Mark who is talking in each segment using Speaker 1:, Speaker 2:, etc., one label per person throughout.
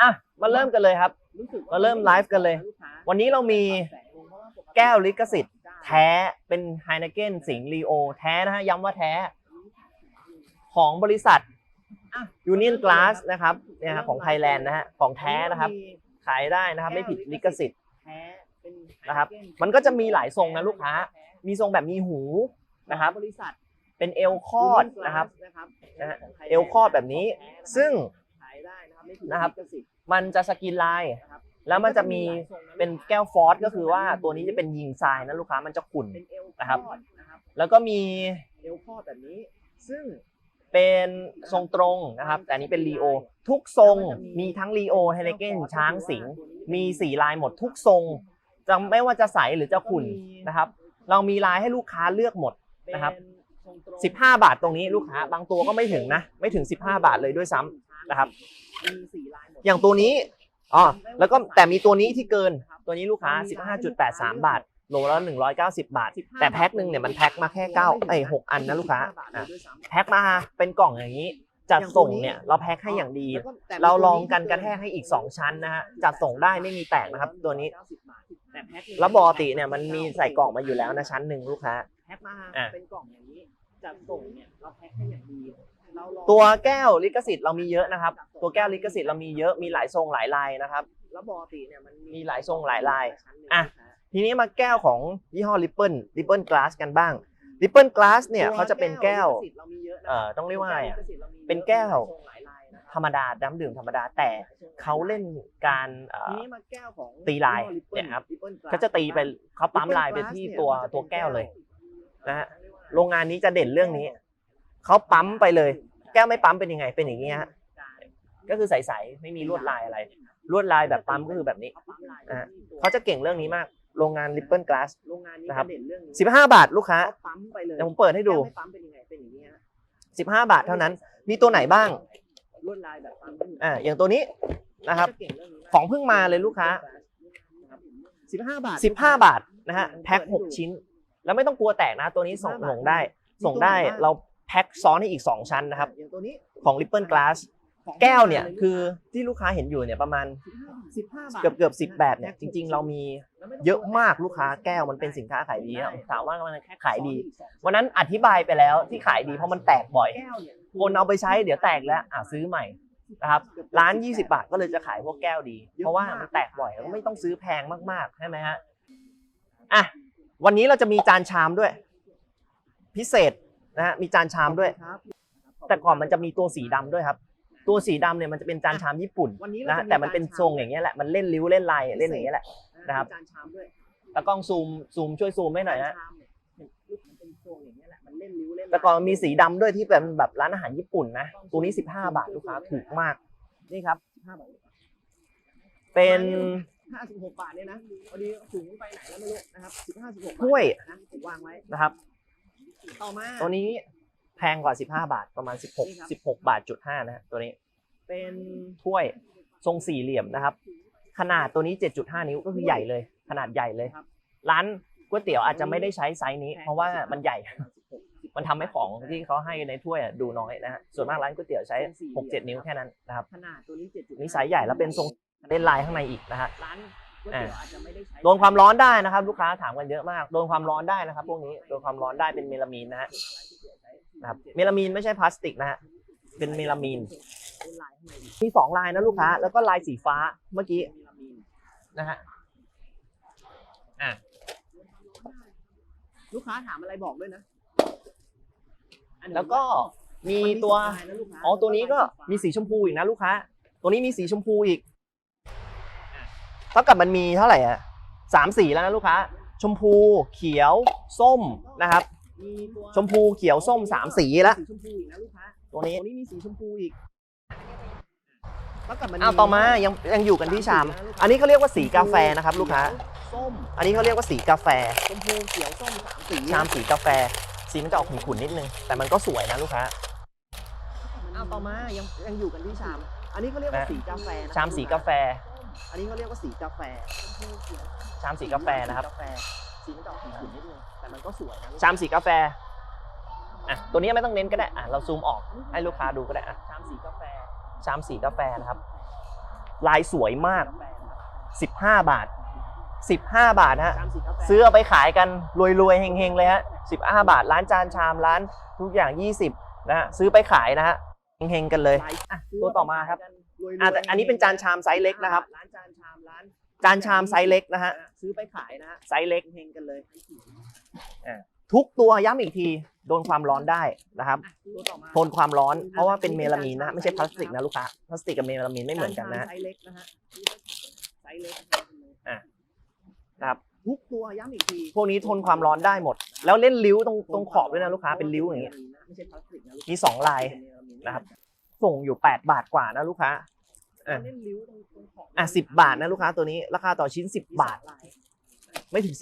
Speaker 1: อะมาเริ่มกันเลยครับ มาเริ่มไลฟ์กันเลย วันนี้เรามีแก้วลิขสิทธิ์ แท้เป็นไฮน e เกนสิงห์ลีโอ แท้นะฮะย้ำว่าแท้ ของบริษัท Union Glass นะครับเนี่ยฮะของไทยแลนด์นะฮะของแท้นะครับ ขายได้นะครับ ไม่ผิดลิขสิทธิ์
Speaker 2: แท้เป็น
Speaker 1: นะครับ มันก็จะมีหลายทรงนะลูกค้า มีทรงแบบมีหูนะครับ
Speaker 2: บริษัท
Speaker 1: เป็นเอลคอดนะครับ
Speaker 2: นะครับ
Speaker 1: นะฮะเอลคอดแบบนี้ ซึ่ง
Speaker 2: ขายได้ นะครับไม่ผิด
Speaker 1: นะครับ
Speaker 2: ลิขสิทธิ์
Speaker 1: มันจะสกินลาย
Speaker 2: นะครับ
Speaker 1: แล้วมันจะมีเป็นแก้วฟอสก็คือว่าตัวนี้จะเป็นยิงทรายนะลูกค้ามันจะขุ่น
Speaker 2: เป็นเอล
Speaker 1: นะครับ
Speaker 2: คอดนะครับ
Speaker 1: แล้วก็มี
Speaker 2: เอลคอดแบบนี้ ซึ่ง
Speaker 1: เป็นทรงตรงนะครับ แต่อันนี้เป็นลีโอ ทุกทรงมีทั้งลีโอเฮเลเกนช้างสิงห์มีสีลายหมดทุกทรงจะไม่ว่าจะใสหรือจะขุ่นนะครับ เรามีลายให้ลูกค้าเลือกหมดนะครับ
Speaker 2: เป็นทรงตรง
Speaker 1: 15 บาทตรงนี้ลูกค้าบางตัวก็ไม่ถึงนะ ไม่ถึง 15 บาทเลยด้วยซ้ำ นะครับ
Speaker 2: มีสีลายหมด
Speaker 1: อย่างตัวนี้อ๋อแล้วก็แต่มีตัวนี้ที่เกินตัวนี้ลูกค้า 15.83 บาทโลละ190 บาท แต่แพ็คหนึ่งเนี่ยมันแพ็คมาแค่9ไอ้ย6อันนะลูกค้าอะแพ็คมาเป็นกล่องอย่างนี้ จัดส่งเนี่ยเราแพ็คให้อย่างดีเราลองกันกระแทกให้อีก 2 ชั้นนะฮะจัดส่งได้ไม่มีแตกนะครับ ตัวนี้
Speaker 2: แต่แพ็คหนึ่ง
Speaker 1: แล้วปกติเนี่ยมันมีใส่กล่องมาอยู่แล้วนะชั้นหนึ่งลูกค้า
Speaker 2: แพ็คมา
Speaker 1: อะ
Speaker 2: เป็นกล่องอย่างนี้จัดส่งเนี่ยเราแพ็คให้อย่างดีเราลอง
Speaker 1: ตัวแก้วลิขสิทธิ์เรามีเยอะนะครับ ตัวแก้วลิขสิทธิ์เรามีเยอะมีหลายทรงหลายลายนะครับ
Speaker 2: แล้วปกติเนี่ยมัน
Speaker 1: มีหลายทรงหลายลาย
Speaker 2: ชั้นหนึ่ง
Speaker 1: อะทีนี้มาแก้วของยี่ห้อ Ripple Ripple Glass กันบ้าง Ripple Glass เนี่ยเขาจะเป็นแก้ว
Speaker 2: ลิขสิทธิ์เรามีเยอะนะ
Speaker 1: เอ่อต้องเรียกว่าไงอะ
Speaker 2: ลิขสิทธิ์รามียอะ
Speaker 1: เป็นแก้ว
Speaker 2: ทรงหลายลายนะครับ
Speaker 1: ธรรมดาน้ำดื่มธรรมดาแต่เขาเล่นการเอ่
Speaker 2: ที
Speaker 1: อ
Speaker 2: นี้มาแก้วของ
Speaker 1: ตีลาย
Speaker 2: ยี่ห้อ Ripple
Speaker 1: เนี่ยครับ
Speaker 2: Ripple Glass
Speaker 1: เขาจะตีไปเขาปั๊มลายไปที่ตัวตัวแก้วเลยนะฮะโรงงานนี้จะเด่นเรื่องนี้ เขาปั๊มไปเลย แก้วไม่ปั๊มเป็นยังไงเป็นอย่างนี้ฮะก็คือใสๆไม่มีลวดลายอะไร ลวดลายแบบปั๊มก็คือแบบนี้
Speaker 2: เขาปั๊มลาย
Speaker 1: อะ
Speaker 2: ที่ตัว
Speaker 1: เขาจะเก่งเรื่องนี้มากโรงงาน Ripple Glass
Speaker 2: โรงงานนี้
Speaker 1: นะครับ
Speaker 2: จะเด่นเรื่องนี้
Speaker 1: 15บาทลูกค้า
Speaker 2: เขาปั๊มไปเลย
Speaker 1: เดี๋ยวผมเปิดให้ดู
Speaker 2: แก้วไม่ปั๊มเป็นยังไงเป็นอย่างนี้ฮะ
Speaker 1: 15บาทเท่านั้น มีตัวไหนบ้าง
Speaker 2: ลวดลายแบบปั๊ม
Speaker 1: อ่าอย่างตัวนี้นะครับ
Speaker 2: เขาจเก่งเรื่องนี้มาก
Speaker 1: ของเพิ่งมาเลยลูกค้า
Speaker 2: สิบห้าบาท
Speaker 1: 15บาทนะฮะแพ็ค6ชิ้น แล้วไม่ต้องกลัวแตกนะ ตัวนี้ส่งส่งได้ ส่งได้เรา แพ็คซ้อนให้อีก 2 ชั้นนะครับ
Speaker 2: อย่างตัวนี้
Speaker 1: ของ Ripple Glass
Speaker 2: ของ
Speaker 1: แก้วเนี่ยคือที่ลูกค้าเห็นอยู่เนี่ยประมาณ
Speaker 2: สิบห้าบาท
Speaker 1: เกือบเกือบสิบแบบเนี่ยจริง ๆ เรามีเยอะมากลูกค้าแก้วมันเป็นสินค้าขายดีนะถามว่ามันขายดี วันนั้นอธิบายไปแล้วที่ขายดีเพราะมันแตกบ่อย
Speaker 2: แก้วเนี่ย
Speaker 1: คนเอาไปใช้เดี๋ยวแตกแล้วอะซื้อใหม่นะครับร้าน 20 บาทก็เลยจะขายพวกแก้วดี เพราะว่ามันแตกบ่อยแล้วก็ไม่ต้องซื้อแพงมากๆใช่ไหมฮะอะวันนี้เราจะมีจานชามด้วย พิเศษ นะฮะมีจานชามด้วย
Speaker 2: ครับ
Speaker 1: แต่ก่อนมันจะมีตัวสีดำด้วยครับ ตัวสีดำเนี่ยมันจะเป็นจานชามญี่ปุ่น
Speaker 2: วันนี้เรา
Speaker 1: นะ
Speaker 2: จะ
Speaker 1: ฮะแต่มันเป็นทรงอย่างเงี้ยแหละมันเล่นริ้วเล่นลายเล่นอย่างเงี้ยแหละ นะครับ
Speaker 2: มีจานชามด้วย
Speaker 1: ตากล้องซูมซูมช่วยซูมให้หน่อยฮะ
Speaker 2: จาชามเนี่ยเห็นลูกมันเป็นทรงอย่างเงี้ยแหละมันเล่นริ้วเล่น
Speaker 1: แต่ก่อนมันมีสีดำด้วยที่เป็นแบบร้านอาหารญี่ปุ่นนะตัวนี้ 15 บาทลูกค้าถูกมาก นี่ครับ
Speaker 2: ห้าบาท
Speaker 1: เป็น
Speaker 2: ห้าสิบหกบาทเนี่ยนะพอดีถุงไปไหนแล้วไม่รู้นะครับสิบห้าสิบหก
Speaker 1: ถ้วย
Speaker 2: นะผมวางไว้
Speaker 1: นะครับ
Speaker 2: ต่อมา
Speaker 1: ตัวนี้แพงกว่า 15 บาทประมาณ
Speaker 2: นี่ครับ
Speaker 1: 16 16 บาทจุด5นะฮะตัวนี้
Speaker 2: เป็น
Speaker 1: ถ้วยทรงสี่เหลี่ยมนะครับ ขนาดตัวนี้ 7.5 นิ้วก็คือใหญ่เลย ขนาดใหญ่เลย
Speaker 2: ครับ
Speaker 1: ร้านก๋วยเตี๋ยวอาจจะไม่ได้ใช้ไซส์นี้ เพราะว่ามันใหญ่ มันทำให้ของที่เขาให้ในถ้วยอะดูน้อยนะฮะส่วนมากร้านก๋วยเตี๋ยวใช้ 6-7 นิ้วแค่นั้นนะครับ
Speaker 2: ขนาดตัวนี้เจ็ดจุด
Speaker 1: นี่ไซส์ใหญ่แล้วเป็นทรงเล่นลายข้างในอีกนะฮะ
Speaker 2: ร้าน ก๋วยเตี๋ยวอาจจะไม่ได้ใช้
Speaker 1: โดนความร้อนได้นะครับ ลูกค้าถามกันเยอะมาก โดนความร้อนได้นะครับ พวกนี้โดนความร้อนได้เป็นเมลามีนนะฮะนะครับเมลามีนไม่ใช่พลาสติกนะฮะเป็นเมลามีน
Speaker 2: เป็นลายข้างในอีก
Speaker 1: มีสองลายนะลูกค้า แล้วก็ลายสีฟ้าเมื่อกี้
Speaker 2: มีลามีน
Speaker 1: นะฮะอะ
Speaker 2: ลูกค้าถามอะไรบอกด้วยนะอันนี้
Speaker 1: แล้วก็มีตัว
Speaker 2: มันมีสองลายนะลูกค้า
Speaker 1: อ๋อ ตัวนี้ก็มีสีชมพูอีกนะลูกค้า ตัวนี้มีสีชมพูอีก เท่ากับมันมีเท่าไหร่อะสามสีแล้วนะลูกค้า ชมพูเขียวส้มนะครับ
Speaker 2: มีตัว
Speaker 1: ชมพูเขียวส้มสามสีแล้ว
Speaker 2: สีชมพูอีกนะลูกค้า
Speaker 1: ตัวนี้
Speaker 2: ตัวนี้มีสีชมพูอีกแล้วกับมัน
Speaker 1: อ้าวต่อมายังยังอยู่กันที่ชาม อันนี้เขาเรียกว่าสีกาแฟนะครับ ลูกค้า
Speaker 2: ส้ม
Speaker 1: อันนี้เขาเรียกว่าสีกาแฟ
Speaker 2: ชมพูเขียวส้มสามสี
Speaker 1: ชามสีกาแฟ สีมันจะออกขุ่นๆนิดนึง แต่มันก็สวยนะลูกค้า
Speaker 2: อ้าวต่อมายังยังอยู่กันที่ชาม อันนี้เขาเรียกว่า
Speaker 1: นะ
Speaker 2: สีกาแฟนะ
Speaker 1: ชามสีกาแฟ
Speaker 2: อันนี้เขาเรียกว่าสีกาแฟ
Speaker 1: ชามสีกาแฟนะครับ
Speaker 2: สีกาแฟสีมันจะออกขุ่นๆนิดนึงแต่มันก็สวยนะ
Speaker 1: ชามสีกาแฟอะตัวนี้ไม่ต้องเน้นก็ได้อะเราซูมออกให้ลูกค้าดูก็ได้อะ
Speaker 2: ชามสีกาแฟ
Speaker 1: ชามสีกาแฟนะครับ ลายสวยมาก 15 บาท 15 บาทฮะ
Speaker 2: ชามสีกาแฟ
Speaker 1: ซื้อเอาไปขายกันรวยๆเฮงๆเลยฮะ15 บาท ร้านจานชามร้านทุกอย่าง 20นะฮะซื้อไปขายนะฮะ เฮงๆกันเลยอะตัวต่อมาครับอะแต่อันนี้เป็นจานชามไซส์เล็กนะครับ
Speaker 2: ร้านจานชามร้าน
Speaker 1: จานชามไซส์เล็กนะฮะ
Speaker 2: ซื้อไปขายนะฮะ
Speaker 1: ไซส์เล็ก
Speaker 2: เฮงกันเลย
Speaker 1: ทุกตัวย้ำอีกทีโดนความร้อนได้นะครับ
Speaker 2: อะตัวต่อมา
Speaker 1: ทนความร้อนเพราะว่าเป็นเมลามีนนะฮะไม่ใช่พลาสติกนะลูกค้าพลาสติกกับเมลามีนไม่เหมือนกันนะฮะ
Speaker 2: ไซส์เล็กนะฮะไซส์เล็ก
Speaker 1: อะนะครับ
Speaker 2: ทุกตัวย้ำอีกที
Speaker 1: พวกนี้ทนความร้อนได้หมด แล้วเล่นริ้วตรงตรงขอบด้วยนะลูกค้าเป็นริ้วอย่างเงี้ย
Speaker 2: ไม่ใช่พลาสติกนะลูก
Speaker 1: มีสองลายนะครับ ส่งอยู่ 8 บาทกว่านะลูกค้าอะ
Speaker 2: เล่นริ้วตรงตรงขอบ
Speaker 1: อะสิบาทนะลูกค้าตัวนี้ ราคาต่อชิ้น 10 บาท ไม่ถึง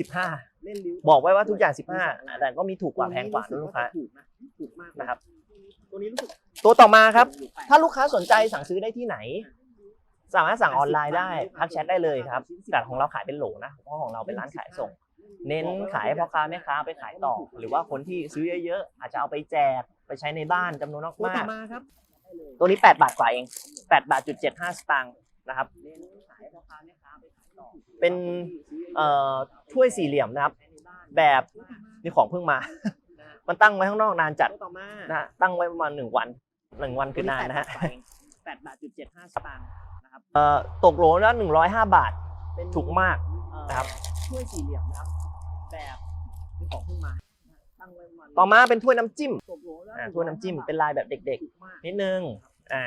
Speaker 2: เล่นริ้ว
Speaker 1: 15 บอกไว้ว่าทุกอย่าง 15 แต่ก็มีถูกกว่าแพงกว่านะลูกค้า
Speaker 2: ถูกนะถูกมาก
Speaker 1: นะครับ
Speaker 2: ตัวนี้รู้สึก
Speaker 1: ตัวต่อมาครับ ถ้าลูกค้าสนใจสั่งซื้อได้ที่ไหน สามารถสั่งออนไลน์ได้ทักแชทได้เลยครับแต่ของเราขายเป็นโหลนะเพราะของเราเป็นร้านขายส่ง เน้นขายให้พ่อค้าแม่ค้าไปขายต่อ หรือว่าคนที่ซื้อเยอะๆอาจจะเอาไปแจกไปใช้ในบ้านจำนวน
Speaker 2: ตัว
Speaker 1: มา
Speaker 2: ต่อกมาครับ
Speaker 1: ๆตัวนี้ 8 บาทกว่าเอง 8 บาทจุด75 สตางค์นะครับ
Speaker 2: เน้นขายให้พ่อค้าแม่ค้าไปขายต่อ
Speaker 1: เป็นเอ่อถ้วยสี่เหลี่ยมนะครับ แบบนี่ของเพิ่งมา มันตั้งไว้ข้างนอกนานจัด
Speaker 2: ตัวต่อมา
Speaker 1: นะฮะตั้งไว้ประมาณหนึ่งวันหนึ่งวันคือนานนะฮะ
Speaker 2: แปดบาทจุดเจ็ดห้าสตางค์นะครับ
Speaker 1: เอ่อตกโหลละหนึ่งร้อยห้าบาท
Speaker 2: เป็น
Speaker 1: ถูกมาก
Speaker 2: เอ่อ
Speaker 1: นะครับ
Speaker 2: ถ้วยสี่เหลี่ยมนะครับ แบบนี่ของเพิ่งมาตั้งไว้ประมาณ
Speaker 1: ต่อมาเป็นถ้วยน้ำจิ้ม
Speaker 2: ตกโหลละ
Speaker 1: อ่าถ้วยน้ำจิ้มเป็นลายแบบเด็ก
Speaker 2: ถูกมาก
Speaker 1: ๆ นิดนึงอ่า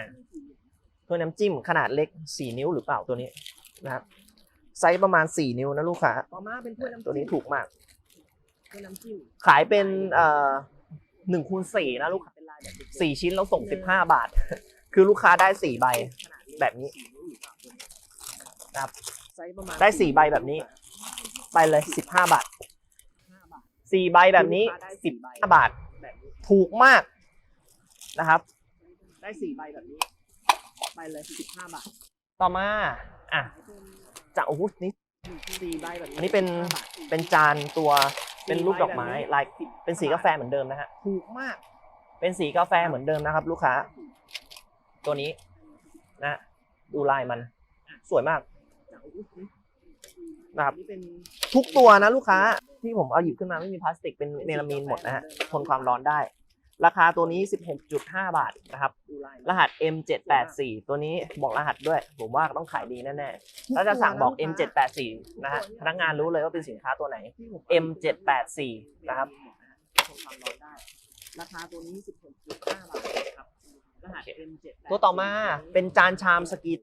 Speaker 1: ถ้วยน้ำจิ้มขนาดเล็กสี่นิ้วหรือเปล่าตัวนี้นะครับไซส์ประมาณสี่นิ้วนะลูกค้า
Speaker 2: ต่อมาเป็นถ้วยน้ำจิ้ม
Speaker 1: ตัวนี้ถูกมาก
Speaker 2: ถ้วยน้ำจิ้ม
Speaker 1: ขายเป็นเอ่อหนึ่งคูณสี่นะลูกค้า
Speaker 2: เป็นลายแบบเด็กๆ
Speaker 1: สี่ชิ้นเราส่งสิบห้าบาท คือลูกค้าได้สี่ใบ
Speaker 2: ขนาดเล็ก
Speaker 1: แบบนี้
Speaker 2: สี่วหรือเปล่าตัวนี้
Speaker 1: ครับ
Speaker 2: ไซส์ประมาณ
Speaker 1: ได้สี่ใบแบบนี้ ไปเลยสิบห้าบาท
Speaker 2: ห้าบาท
Speaker 1: สี่ใบแบบนี้
Speaker 2: ลูกค้าได้
Speaker 1: สิ
Speaker 2: สี่
Speaker 1: บ
Speaker 2: ใบ
Speaker 1: ห้าบาท
Speaker 2: แบบนี้
Speaker 1: ถูกมากนะครับ
Speaker 2: ได้สี่ใบแบบนี้ไปเลยสิบห้าบาท
Speaker 1: ต่อมาอะจากโอ้โหนี่
Speaker 2: สี่ใบแบบนี้
Speaker 1: อันนี้เป็น
Speaker 2: 15บาท
Speaker 1: เป็นจานตัวเป็นรูปดอกไม้
Speaker 2: สี่ใบแบบนี้
Speaker 1: ลายเป็นสีกาแฟเหมือนเดิมนะฮะ
Speaker 2: ถูกมาก
Speaker 1: เป็นสีกาแฟเหมือนเดิมนะครับ ลูกค้า ตัวนี้นะดูลายมัน สวยมาก
Speaker 2: จากอุ๊ยนี่
Speaker 1: นะครับ
Speaker 2: นี่เป็น
Speaker 1: ทุกตัวนะลูกค้าที่ผมเอาหยิบขึ้นมาไม่มีพลาสติกเป็นเมลามีนหมดนะฮะทนความร้อนได้ ราคาตัวนี้ 16.5 บาทนะครับ
Speaker 2: ดูลาย
Speaker 1: รหัส M784 ตัวนี้บอกรหัสด้วย ผมว่าต้องขายดีแน่ๆถ้าจะสั่งบอก M784 นะฮะพนักงานรู้เลยว่าเป็นสินค้าตัวไหน
Speaker 2: ที่ผม
Speaker 1: M784 นะครับ
Speaker 2: ทนความร้อนได้ ราคาตัวนี้ 16.5 บาทครับรหัส M7
Speaker 1: ตัวต่อมาเป็นจานชามสกี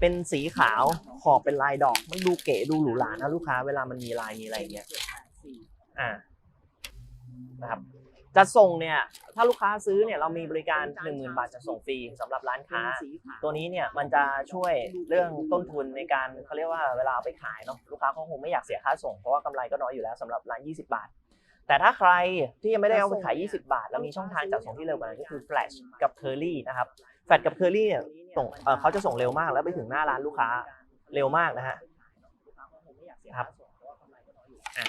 Speaker 1: เป็นสีขาวขอบเป็นลายดอก มันดูเก๋ดูหรูหรานะลูกค้า เวลามันมีลายมีอะไรอย่างเงี้ยอ่านะครับจะส่งเนี่ยถ้าลูกค้าซื้อเนี่ยเรามีบริการ 10,000 บาทจะส่งฟรีสำหรับร้านค้า ตัวนี้เนี่ยมันจะช่วยเรื่องต้นทุนในการเขาเรียกว่าเวลาเอาไปขายเนาะลูกค้าเขาคงไม่อยากเสียค่าส่งเพราะว่ากำไรก็น้อยอยู่แล้วสำหรับร้าน 20 บาท แต่ถ้าใครที่ยังไม่ได้เอาไปขาย 20 บาทแล้วมีช่องทางจัดส่งที่เร็วกว่านั้นก็คือ Flash กับ Curly นะครับ Flash กับ Curly เนี่ย ส่งเอ่อเขาจะส่งเร็วมากแล้วไปถึงหน้าร้านลูกค้าเร็วมากนะฮะครับอะ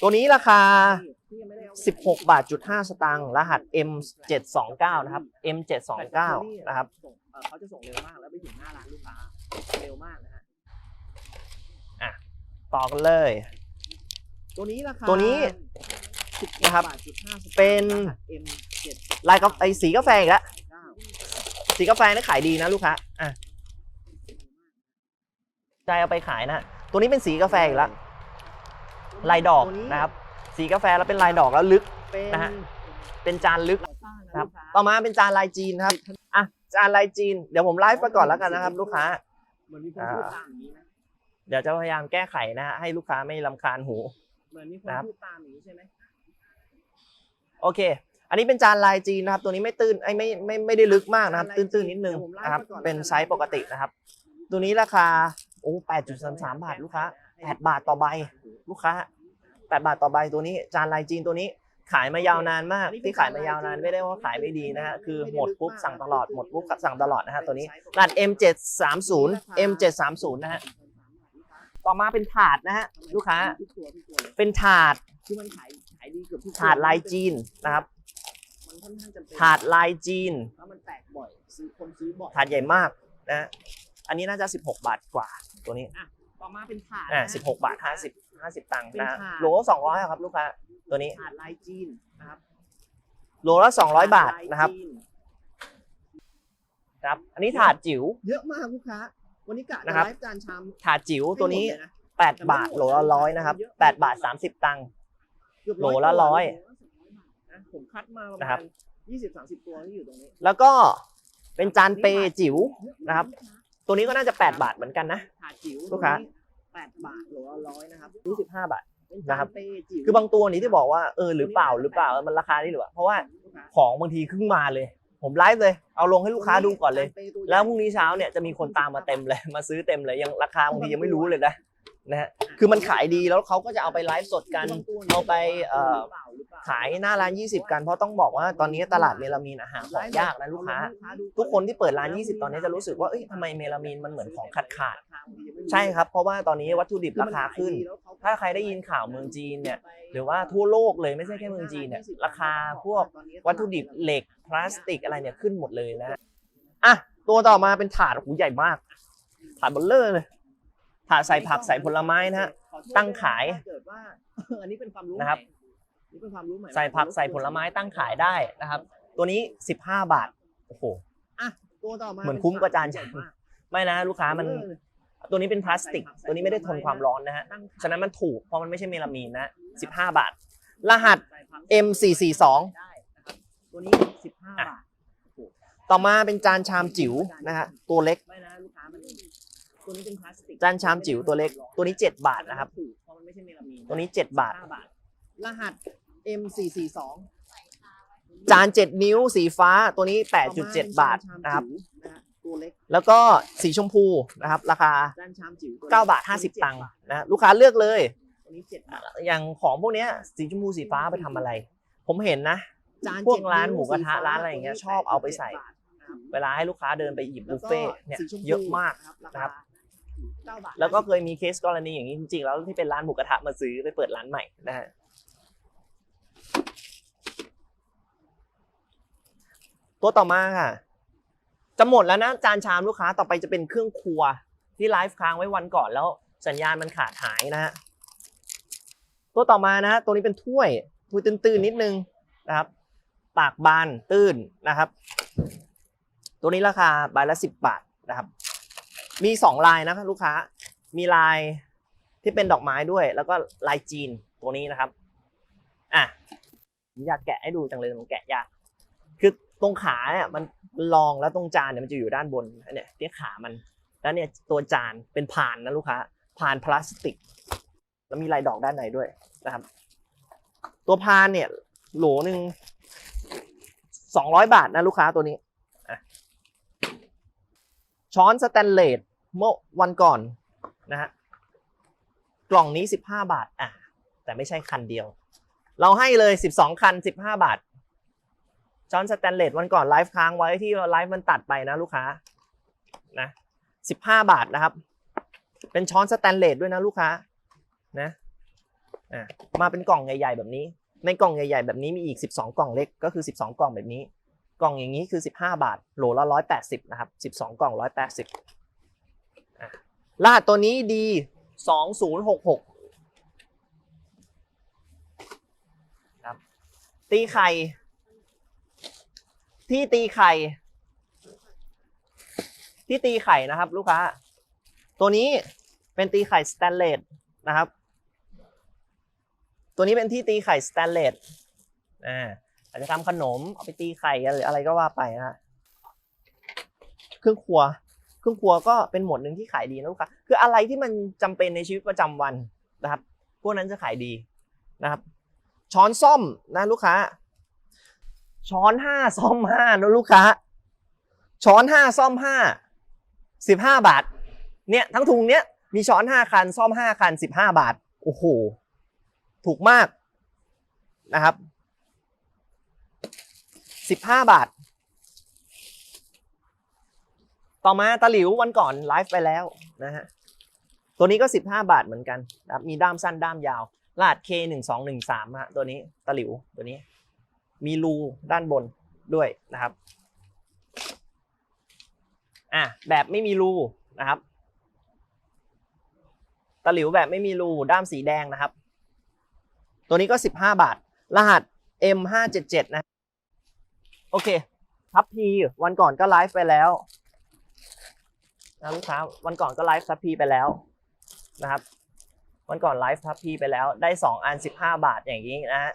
Speaker 1: ตัวนี้ราคา 16 บาทจุด5สตางค์รหัส M729 นะครับ M729 นะครับ
Speaker 2: เอ่อเขาจะส่งเร็วมากแล้วไปถึงหน้าร้านลูกค้าเร็วมากนะฮะ
Speaker 1: ต่อกันเลย
Speaker 2: ตัวนี้ราคา
Speaker 1: ตัวนี้
Speaker 2: 16
Speaker 1: นะครับ
Speaker 2: บาทจุดห้าสตางค์
Speaker 1: เป็น
Speaker 2: รหัส M7
Speaker 1: ลายกาไอสีกาแฟอีกแล้ว
Speaker 2: 9
Speaker 1: สีกาแฟนี่ขายดีนะลูกค้าอะใจเอาไปขายนะ ตัวนี้เป็นสีกาแฟอีกแล้วลายดอกนะครับ สีกาแฟแล้วเป็นลายดอกแล้วลึก
Speaker 2: เป็น
Speaker 1: นะฮะเป็นจานลึก
Speaker 2: นะ
Speaker 1: ค
Speaker 2: ค
Speaker 1: รั
Speaker 2: รับบ
Speaker 1: ต่อมาเป็นจานลายจีนครับอะจานลายจีนเดี๋ยวผมไลฟ์ไปก่อนแล้วกันนะครับ ลูกค้า
Speaker 2: เหมือนมีคนพูดตามอย่างนี้นะ
Speaker 1: เดี๋ยวจะพยายามแก้ไขนะฮะให้ลูกค้าไม่ลำคาญหู
Speaker 2: เหมือนมีคน
Speaker 1: นะครับ
Speaker 2: พูดตามอย่างนี้ใช่ไหม
Speaker 1: โอเค อันนี้เป็นจานลายจีนนะครับ ตัวนี้ไม่ตื้นไอ้ไม่ไม่ไม่ได้ลึกมากนะครับ ตื้นๆนิดนึงนะครับ เป็นไซส์ปกตินะครับ ตัวนี้ราคาโอ้แปดจุดสามสามบาทลูกค้าแปดบาทต่อใบลูกค้าแปดบาทต่อใบตัวนี้ จานลายจีนตัวนี้ขายมายาวนานมากที่ขายมายาวนานไม่ได้ว่าขายไม่ดีนะฮะคือหมดปุ๊บสั่งตลอดหมดปุ๊บสั่งตลอดนะฮะตัวนี้รหัส M730 M730 นะฮะต่อมาเป็นถาดนะฮะลูกค้า
Speaker 2: ทุกตัวทุกตัวเลย
Speaker 1: เป็นถาด
Speaker 2: คือมันขายขายดีเกือบทุกตัว
Speaker 1: ถาดลายจีนนะครับ
Speaker 2: มันค่อนข้างจำเป็น
Speaker 1: ถาดลายจีน
Speaker 2: แล้วมันแตกบ่อยซื้อคนซื้อบ่อย
Speaker 1: ถาดใหญ่มากนะฮะอันนี้น่าจะ 16 บาทกว่าตัวนี้
Speaker 2: ต่อมาเป็นถาด
Speaker 1: อ่า
Speaker 2: นะ
Speaker 1: 16 บาท 50 50 ตังค์นะฮะ
Speaker 2: เป็นถาด
Speaker 1: โลละ200ครับลูกค้าตัวนี้
Speaker 2: ถาดลายจีนนะครับ
Speaker 1: โลละ200 บาทนะครับ
Speaker 2: ถดลายจี
Speaker 1: ครับ อันนี้ถาดจิ๋ว
Speaker 2: เยอะมากลูกค้า วันนี้กะจะ
Speaker 1: นะครับ
Speaker 2: ไลฟ์จานชาม
Speaker 1: ถาดจิ๋วตัวนี้
Speaker 2: ให้หมดเลยนะ
Speaker 1: 8 บาทโลละร้อยนะครับ 8 บาท 30 ตังค์
Speaker 2: เกือบ
Speaker 1: โลละ
Speaker 2: ตัว
Speaker 1: ร้อย
Speaker 2: นะผมคัดมาประ
Speaker 1: นะครั
Speaker 2: มา
Speaker 1: บ
Speaker 2: ณยี่สิบสามสิบตัวที่อยู่ตรงนี้
Speaker 1: แล้วก็เป็นจานเปจิ๋ว นะครับ ตัวนี้ก็น่าจะ 8 บาทเหมือนกันนะ
Speaker 2: ถาดจิ๋ว
Speaker 1: ลูกค้า
Speaker 2: แปดบาทโลละร้อยนะครับ
Speaker 1: นี่15บาท
Speaker 2: เป็น
Speaker 1: นะ
Speaker 2: จา
Speaker 1: ครั
Speaker 2: น
Speaker 1: บ
Speaker 2: เปจิ๋ว
Speaker 1: คือบางตัวนี้ที่บอกว่าเออหรือเปล่าหรือเปล่ามันราคานี้หรือเปล่าเพราะว่า
Speaker 2: ลูกค้า
Speaker 1: ของบางทีครึ่งมาเลย ผมไลฟ์เลย เอาลงให้ลูกค้าดูก่อนเลย
Speaker 2: จาปตัใหญ่
Speaker 1: แล้วพรุ่งนี้เช้าเนี่ยจะมีคนตามมาเต็มเลย มาซื้อเต็มเลยยังราคาบางทียังไม่รู้เลยนะนะฮะคือมันขายดีแล้วเขาก็จะเอาไปไลฟ์สดกัน
Speaker 2: บงตัว
Speaker 1: เอาไปเอ่อ
Speaker 2: หรืปล่หรือเปล่
Speaker 1: ขายหน้าร้าน 20 กันเพราะต้องบอกว่าตอนนี้ตลาดเมลามีนอาหารของยากนะลูกค้า ทุกคนที่เปิดร้าน 20 ตอนนี้จะรู้สึกว่าเอ้ยทำไมเมลามีนมันเหมือนของขาดขาดๆใช่ครับ เพราะว่าตอนนี้วัตถุดิบราคาขึ้น ถ้าใครได้ยินข่าวเมืองจีนเนี่ยหรือว่าทั่วโลกเลยไม่ใช่แค่เมืองจีนเนี่ยราคาพวกวัตถุดิบเหล็กพลาสติกอะไรเนี่ยขึ้นหมดเลยนะอะตัวต่อมาเป็นถาดหูใหญ่มาก ถาดเบลเลอร์เลยถาดใส่ผักใส่ผลไม้นะฮะตั้งขาย
Speaker 2: เกิดว่าอันนี้เป็นความรู้
Speaker 1: นะครับ
Speaker 2: ใหม่ นี่เป็นความรู้ใหม่
Speaker 1: ใส่ผักใส่ผลไม้ตั้งขายได้นะครับ ตัวนี้ 15 บาทโอ้โห
Speaker 2: อะตัวต่อมา
Speaker 1: เหมือนคุ้มกว่าจานชาม
Speaker 2: ใหญ่ก
Speaker 1: ไม่นะลูกค้ามัน
Speaker 2: เออ
Speaker 1: ตัวนี้เป็นพลาสติก ตัวนี้ไม่ได้ทนความร้อนนะฮะ
Speaker 2: ตั้งขาย
Speaker 1: ฉะนั้นมันถูกเพราะมันไม่ใช่เมลามีนนะ 15 บาท รหัส
Speaker 2: ใส่ผัก
Speaker 1: M442
Speaker 2: ได้นะครับตัวนี้สิบห้า
Speaker 1: อะ
Speaker 2: บาท
Speaker 1: ต่อมาเป็นจานชามจิ๋วนะฮะตัวเล็ก
Speaker 2: ไม่นะลูกค้ามันตัวนี้เป็นพลาสติก
Speaker 1: จานชามจิ๋วตัวเล็ก ตัวนี้ 7 บาทนะครับ
Speaker 2: ถูกเพราะมันไม่ใช่เมลามีน
Speaker 1: ตัวนี้ 7 บาท
Speaker 2: ห้าบาทรหัส M442
Speaker 1: จาน 7 นิ้วสีฟ้าตัวนี้ 8.7 บาทนะครับ
Speaker 2: ตัวเล็ก
Speaker 1: แล้วก็สีชมพูนะครับ ราคา
Speaker 2: จานชามจิ๋วตัวเล็ก
Speaker 1: 9บาท 50 ตังค์นะฮะลูกค้าเลือกเลย
Speaker 2: ตัวนี้เจ็ดบาท
Speaker 1: อย่างของพวกเนี้ยสีชมพูสีฟ้าไปทำอะไร ผมเห็นนะ
Speaker 2: จาน
Speaker 1: พวก
Speaker 2: เจ็ด
Speaker 1: ร้าน
Speaker 2: ว
Speaker 1: หมูกระทะ
Speaker 2: สีฟ้
Speaker 1: ร้านอะไรอย่างเงี้ยชอบเอาไปใส่
Speaker 2: บาทนะครับ
Speaker 1: เวลาให้ลูกค้าเดินไปหยิบ
Speaker 2: แล้
Speaker 1: บุ
Speaker 2: ว
Speaker 1: ฟ
Speaker 2: ก็
Speaker 1: เฟ่ต์เนี่ย
Speaker 2: สีชพู
Speaker 1: เยอะมาก
Speaker 2: รา
Speaker 1: นะ
Speaker 2: คา
Speaker 1: ครับ
Speaker 2: เก้าบาท
Speaker 1: แล้วก็เคยมีเคสกรณีอย่างนี้จริงๆแล้วที่เป็นร้านหมูกระทะมาซื้อไปเปิดร้านใหม่นะฮะ ตัวต่อมาค่ะ จะหมดแล้วนะจานชามลูกค้าต่อไปจะเป็นเครื่องครัวที่ไลฟ์ค้างไว้วันก่อนแล้ว สัญญาณมันขาดหายนะฮะตัวต่อมานะตัวนี้เป็นถ้วยถ้วยตื้นๆนิดนึงนะครับ ปากบานตื้นนะครับ ตัวนี้ราคาใบละสิบบาทนะครับ มีสองลายนะครับลูกค้ามีลายที่เป็นดอกไม้ด้วย แล้วก็ลายจีนตัวนี้นะครับอะอยากแกะให้ดูจังเลยมันแกะยาก ตรงขาเนี่ยมันรองแล้วตรงจานเนี่ยมันจะอยู่ด้านบนเนี่ยที่ขามันแล้วเนี่ยตัวจานเป็นพานนะลูกค้าพานพลาสติก แล้วมีลายดอกด้านในด้วยนะครับ ตัวพานเนี่ยโหลหนึ่งสองร้อยบาทนะลูกค้าตัวนี้ช้อนสแตนเลสเมื่อวันก่อนนะฮะกล่องนี้สิบห้าบาทอะแต่ไม่ใช่คันเดียว เราให้เลยสิบสองคันสิบห้าบาท ช้อนสแตนเลสวันก่อนไลฟ์ค้างไว้ที่ไลฟ์มันตัดไปนะลูกค้านะสิบห้าบาทนะครับ เป็นช้อนสแตนเลสด้วยนะลูกค้านะอะมาเป็นกล่องใหญ่ๆแบบนี้ ในกล่องใหญ่ๆแบบนี้มีอีก 12 กล่องเล็กก็คือ 12 กล่องแบบนี้ กล่องอย่างนี้คือ 15 บาทโหลละ180นะครับ12 กล่อง 180อะรหัสตัวนี้ดี2066ครับตีไข่ ที่ตีไข่ ที่ตีไข่นะครับ ลูกค้า ตัวนี้เป็นตีไข่สแตนเลสนะครับ ตัวนี้เป็นที่ตีไข่สแตนเลสอ่าอาจจะทำขนมเอาไปตีไข่หรืออะไรก็ว่าไปนะเครื่องครัว เครื่องครัวก็เป็นหมวดหนึ่งที่ขายดีนะลูกค้าคืออะไรที่มันจำเป็นในชีวิตประจำวันนะครับ พวกนั้นจะขายดีนะครับ ช้อนซ่อมนะลูกค้า ช้อนห้าซ่อมห้านะลูกค้า ช้อนห้าซ่อมห้าสิบห้าบาท เนี่ยทั้งถุงเนี้ยมีช้อนห้าคัน ซ่อมห้าคันสิบห้าบาท โอ้โห ถูกมากนะครับสิบห้าบาท ต่อมาตะหลิววันก่อนไลฟ์ไปแล้วนะฮะ ตัวนี้ก็สิบห้าบาทเหมือนกันนะครับมีด้ามสั้นด้ามยาวลาด K หนึ่งสองหนึ่งสามฮะตัวนี้ตะหลิวตัวนี้ มีรูด้านบนด้วยนะครับอะแบบไม่มีรูนะครับตะหลิวแบบไม่มีรูด้ามสีแดงนะครับ ตัวนี้ก็ 15 บาท รหัส M577 นะโอเคทับพีวันก่อนก็ไลฟ์ไปแล้วนะลูกค้าวันก่อนก็ไลฟ์ทับพีไปแล้วนะครับ วันก่อนไลฟ์ทับพีไปแล้วได้ 2 อัน 15 บาทอย่างนี้นะฮะ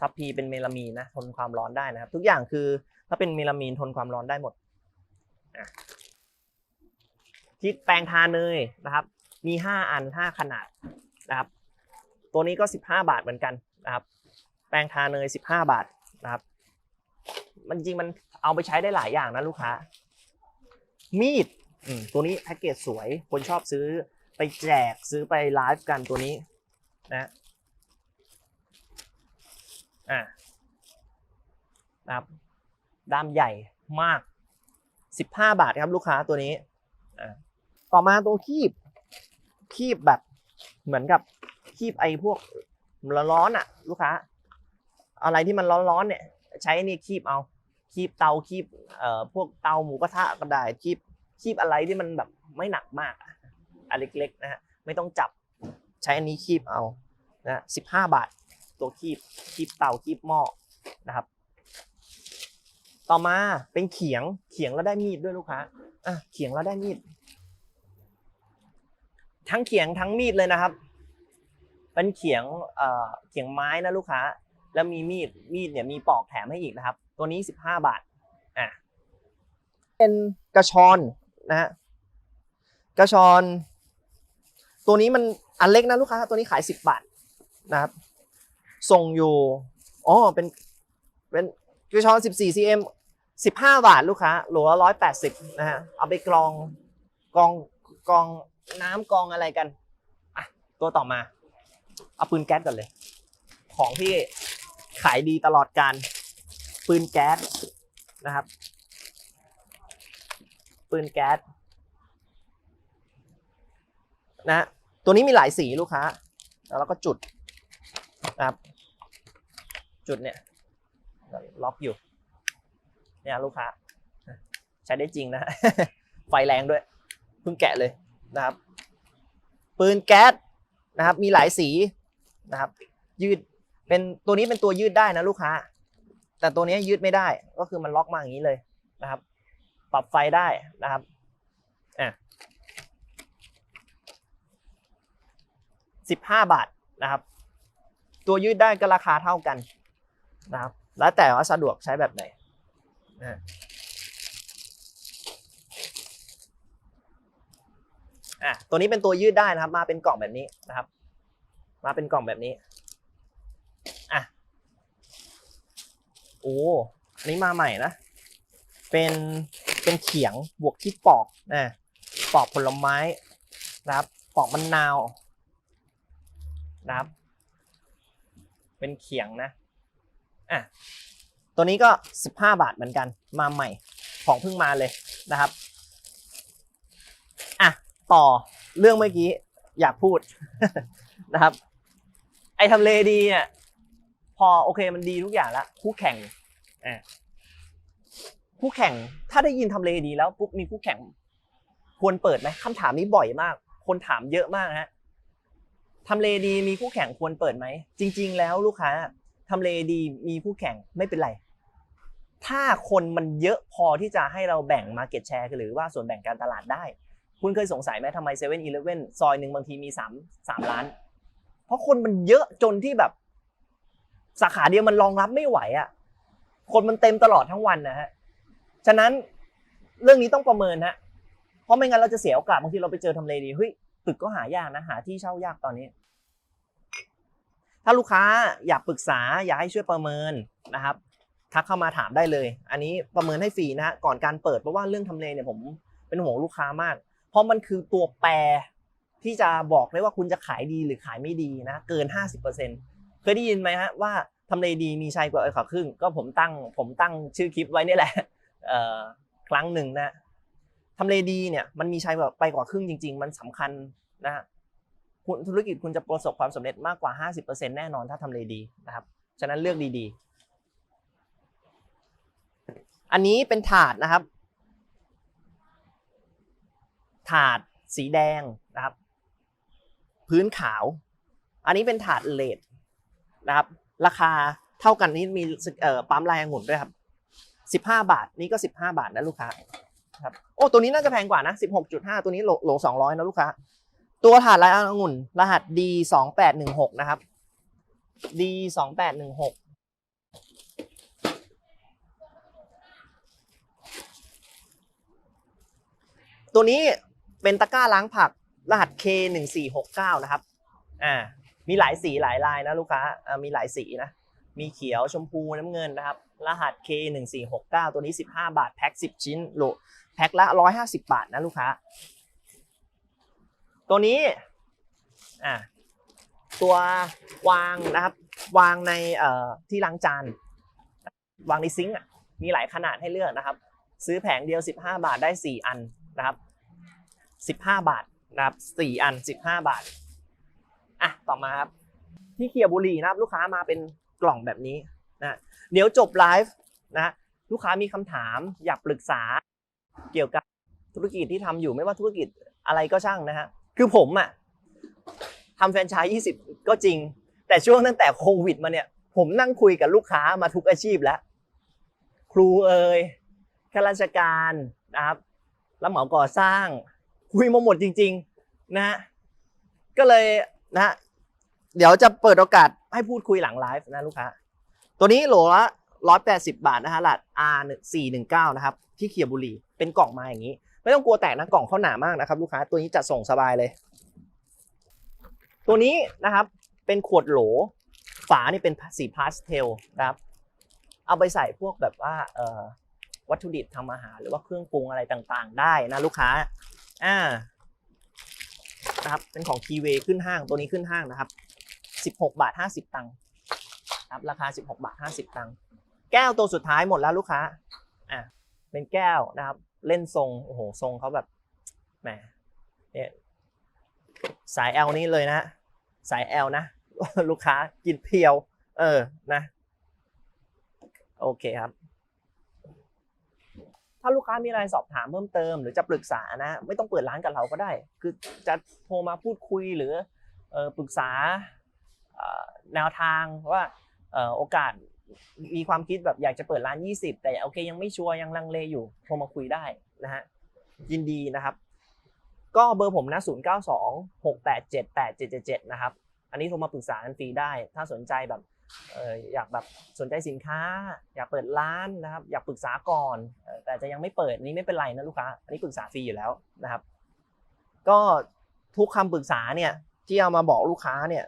Speaker 1: ทับพีเป็นเมลามีนนะทนความร้อนได้นะครับ ทุกอย่างคือถ้าเป็นเมลามีนทนความร้อนได้หมดที่แปรงทาเนยนะครับ มี 5 อัน 5 ขนาดนะครับ ตัวนี้ก็ 15 บาทเหมือนกันนะครับ แปรงทาเนย 15 บาทนะครับ มันจริงมันเอาไปใช้ได้หลายอย่างนะลูกค้า มีดมตัวนี้แพ็กเกจสวย คนชอบซื้อไปแจกซื้อไปไลฟ์กันตัวนี้นะ อะนะครับด้ามใหญ่มาก 15 บาทครับลูกค้าตัวนี้อะต่อมาตัวคีบ คีบแบบเหมือนกับคีบไอ้พวกร้อนๆอะ ลูกค้า อะไรที่มันร้อนๆเนี่ย ใช้นี่คีบเอา คีบเตาคีบเอ่อพวกเตาหมูกระทะก็ได้คีบคีบอะไรที่มันแบบไม่หนักมากอะอันเล็กๆนะฮะไม่ต้องจับใช้อันนี้คีบเอานะสิบห้าบาท ตัวคีบคีบเตาคีบหม้อนะครับ ต่อมาเป็นเขียงเขียงแล้วได้มีดด้วยลูกค้าอะเขียงแล้วได้มีด ทั้งเขียงทั้งมีดเลยนะครับ เป็นเขียงเอ่อเขียงไม้นะลูกค้า แล้วมีมีดมีดเนี่ยมีปอกแถมให้อีกนะครับ ตัวนี้15บห้าทอะเป็นกระชอนนะฮะกระชอน ตัวนี้มันอันเล็กนะลูกค้า ตัวนี้ขาย10บาทนะครับ ส่งอยู่อ๋อเป็นเป็นกระชอน 14 cm 15 บาทลูกค้าโหลละ180 นะฮะ เอาไปกรองกรองกรองน้ำกรองอะไรกัน อะ ตัวต่อมา เอาปืนแก๊สก่อนเลย ของที่ขายดีตลอดการปืนแก๊สนะครับ ปืนแก๊สนะฮะตัวนี้มีหลายสีลูกค้า แล้วเราก็จุดนะครับ จุดเนี่ยล็อกอยู่ เนี่ยลูกค้า ใช้ได้จริงนะ ไฟแรงด้วยเพิ่งแกะเลยนะครับ ปืนแก๊สนะครับ มีหลายสีนะครับ ยืดเป็นตัวนี้เป็นตัวยืดได้นะลูกค้า แต่ตัวนี้ยืดไม่ได้ก็คือมันล็อกมาอย่างนี้เลยนะครับ ปรับไฟได้นะครับอะสิบห้าบาทนะครับ ตัวยืดได้ก็ราคาเท่ากัน นะครับแล้วแต่ว่าสะดวกใช้แบบไหนนะอะตัวนี้เป็นตัวยืดได้นะครับ มาเป็นกล่องแบบนี้นะครับ มาเป็นกล่องแบบนี้อะโอ้อันนี้มาใหม่นะเป็นเป็นเขียงบวกที่ปอกนะปอกผลไม้นะครับ ปอกมะนาวนะครับ เป็นเขียงนะ อะตัวนี้ก็ 15 บาทเหมือนกันมาใหม่ของเพิ่งมาเลยนะครับอะต่อเรื่องเมื่อกี้อยากพูดนะครับ ไอ้ทำเลดีเนี่ยพอโอเคมันดีทุกอย่างแล้วคู่แข่งอ่าคู่แข่งถ้าได้ยินทำเลดีแล้วปุ๊บมีคู่แข่ง ควรเปิดไหมคำถามนี้บ่อยมาก คนถามเยอะมากฮะทำเลดีมีคู่แข่งควรเปิดไหมจริง ๆ แล้วลูกค้า ทำเลดีมีคู่แข่งไม่เป็นไร ถ้าคนมันเยอะพอที่จะให้เราแบ่งมาเก็ตแชร์หรือว่าส่วนแบ่งการตลาดได้ คุณเคยสงสัยไหมทำไมเซเว่นอีเลฟเว่นซอยหนึ่งบางทีมีสามสามล้าน เพราะคนมันเยอะจนที่แบบ สาขาเดียวมันรองรับไม่ไหวอะ่ะคนมันเต็มตลอดทั้งวันนะฮะฉะนั้นเรื่องนี้ต้องประเมินฮะเพราะไม่งั้นเราจะเสียโอกาสบางทีเราไปเจอทำเลดีเฮ้ยตึกก็หายากนะหาที่เช่ายากตอนนี้ ถ้าลูกค้าอยากปรึกษาอยากให้ช่วยประเมินนะครับทักเข้ามาถามได้เลย อันนี้ประเมินให้ฟรีนะฮะก่อนการเปิดเพราะว่าเรื่องทำเลเนี่ยผมเป็นห่วงลูกค้ามาก เพราะมันคือตัวแปรที่จะบอกได้ว่าคุณจะขายดีหรือขายไม่ดีนะเกิน 50%เคยได้ยินไหมฮะว่าทำเลดีมีชัยกว่าไอ้ขาครึ่ง ก็ผมตั้งผมตั้งชื่อคลิปไว้นี่แหละครั้งหนึ่งนะทำเลดีเนี่ยมันมีชัยแบบไปกว่าครึ่งจริง ๆ มันสำคัญนะ คุณธุรกิจคุณจะประสบความสำเร็จมากกว่า 50%แน่นอนถ้าทำเลดีนะครับ ฉะนั้นเลือกดีๆ อันนี้เป็นถาดนะครับ ถาดสีแดงนะครับ พื้นขาว อันนี้เป็นถาดเลดนะครับ ราคาเท่ากันนี้มีปั๊มลายองุ่นด้วยครับสิบห้าบาทนี่ก็สิบห้าบาทนะลูกค้าครับโอ้ตัวนี้น่าจะแพงกว่านะสิบหกจุดห้าตัวนี้โหลโหลสองร้อยนะลูกค้า ตัวถาดลายองุ่น รหัส D สองแปดหนึ่งหกนะครับ D สองแปดหนึ่งหกตัวนี้เป็นตะกร้าล้างผักรหัส K หนึ่งสี่หกเก้านะครับ อ่า มีหลายสีหลายลายนะลูกค้า อ่า มีหลายสีนะ มีเขียวชมพูน้ำเงินนะครับ รหัส K หนึ่งสี่หกเก้าตัวนี้สิบห้าบาทแพ็คสิบชิ้นโลแพ็คละร้อยห้าสิบบาทนะลูกค้า ตัวนี้อ่าตัววางนะครับ วางในเอ่อที่ล้างจาน วางในซิงค์อะมีหลายขนาดให้เลือกนะครับ ซื้อแผงเดียว 15 บาทได้ 4 อันนะครับ 15 บาทนะครับ 4 อัน 15 บาทอะต่อมาครับที่เคียบุรีนะครับ ลูกค้ามาเป็นกล่องแบบนี้นะเดี๋ยวจบไลฟ์นะลูกค้ามีคำถามอยากปรึกษาเกี่ยวกับธุรกิจที่ทำอยู่ไม่ว่าธุรกิจอะไรก็ช่างนะฮะ คือผมอะทำแฟรนไชส์20 ก็จริง แต่ช่วงตั้งแต่โควิดมาเนี่ย ผมนั่งคุยกับลูกค้ามาทุกอาชีพแล้ว ครูเอ่ยข้าราชการนะครับรับเหมาก่อสร้าง คุยมาหมดจริง ๆ นะฮะก็เลยนะฮะเดี๋ยวจะเปิดโอกาสให้พูดคุยหลังไลฟ์นะลูกค้า ตัวนี้โหลละร้อยแปดสิบาทนะฮะหลัด R สี่หนึ่งเก้านะครับ ที่เขียบุรี เป็นกล่องมาอย่างนี้ ไม่ต้องกลัวแตกนะกล่องเขาหนามากนะครับ ลูกค้าตัวนี้จัดส่งสบายเลย ตัวนี้นะครับเป็นขวดโหล ฝานี่เป็นสีพาสเทลนะครับ เอาไปใส่พวกแบบว่าวัตถุดิบทำอาหารหรือว่าเครื่องปรุงอะไรต่างๆ ได้นะลูกค้าอ่านะครับเป็นของคีเวขึ้นห้างตัวนี้ขึ้นห้างนะครับ 16 บาท 50 ตังค์ครับราคา 16 บาท 50 ตังค์แก้วตัวสุดท้ายหมดแล้วลูกค้าอะเป็นแก้วนะครับ เล่นทรงโอ้โหทรงเขาแบบแหมเนี่ยสาย L นี้เลยนะ สาย L นะ ลูกค้ากินเพียว เออนะ โอเคครับ ถ้าลูกค้ามีอะไรสอบถามเพิ่มเติม หรือจะปรึกษานะ ไม่ต้องเปิดร้านกับเราก็ได้ คือจะโทรมาพูดคุยหรือออปรึกษาแนวทางว่าโอกาส มีความคิดแบบอยากจะเปิดร้าน 20 แต่โอเคยังไม่ชัวร์ยังลังเลอยู่โทรมาคุยได้นะฮะยินดีนะครับ ก็เบอร์ผมนะ 0 9 2 6 8 7 8 7 7 7 นะครับ อันนี้โทรมาปรึกษากันฟรีได้ ถ้าสนใจแบบอยากแบบสนใจสินค้า อยากเปิดร้านนะครับ อยากปรึกษาก่อน แต่จะยังไม่เปิดนี้ไม่เป็นไรนะลูกค้า อันนี้ปรึกษาฟรีอยู่แล้วนะครับ ก็ทุกคำปรึกษาเนี่ยที่เอามาบอกลูกค้าเนี่ย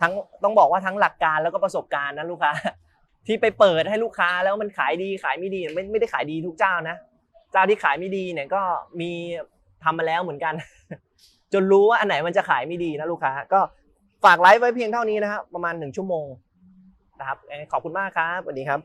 Speaker 1: ทั้งต้องบอกว่าทั้งหลักการแล้วก็ประสบการณ์นะลูกค้า ที่ไปเปิดให้ลูกค้าแล้วมันขายดีขายไม่ดีไม่ไม่ได้ขายดีทุกเจ้านะเจ้าที่ขายไม่ดีเนี่ยก็มีทำมาแล้วเหมือนกัน จนรู้ว่าอันไหนมันจะขายไม่ดีนะลูกค้า ก็ฝากไลฟ์ไว้เพียงเท่านี้นะครับประมาณหนึ่งชั่วโมงนะครับขอบคุณมากครับสวัสดีครับ